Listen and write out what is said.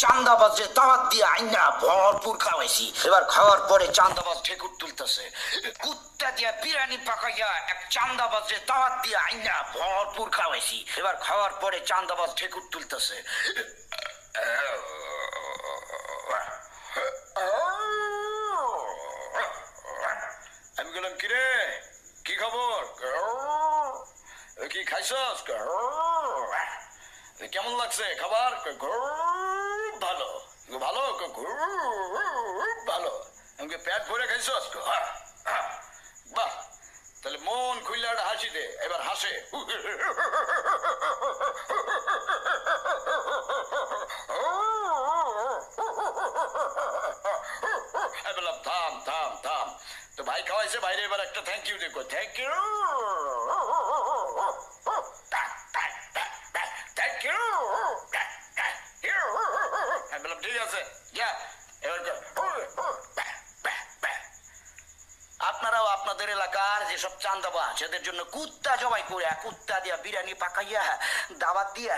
চান্দাবাজে দাওয়াত দিয়ে আইনা ভরপুর খাওয়াইছি। এবার খাওয়ার পরে চান্দাবাজ ঠেকুর তুলতেছে। কুত্তা দিয়া বিরিয়ানি পাকাইয়া এক চান্দাবাজে দাওয়াত দিয়ে আইনা ভরপুর খাওয়াইছি। এবার খাওয়ার পরে চান্দাবাজ ঠেকুর তুলতেছে। আমি বললাম, কিরে? কি খবর? কি খাইছস? কেমন লাগছে? খাবার? খুব ভালো। আমাকে পেট ভরে খাইছস বাহ, তাহলে মন খুললে হাসি দে, এবার হাসে। থাম থাম থাম। তো ভাই খাওয়াইছে বাইরে এবার একটা থ্যাংক ইউ দেখো। থ্যাংক ইউ থ্যাংক ইউ আপনারাও আপনাদের এলাকার যেসব চান্দাবাজ এদের জন্য কুত্তা জবাই করে, কুত্তা দিয়া বিরিয়ানি পাকাইয়া দাবাত দিয়া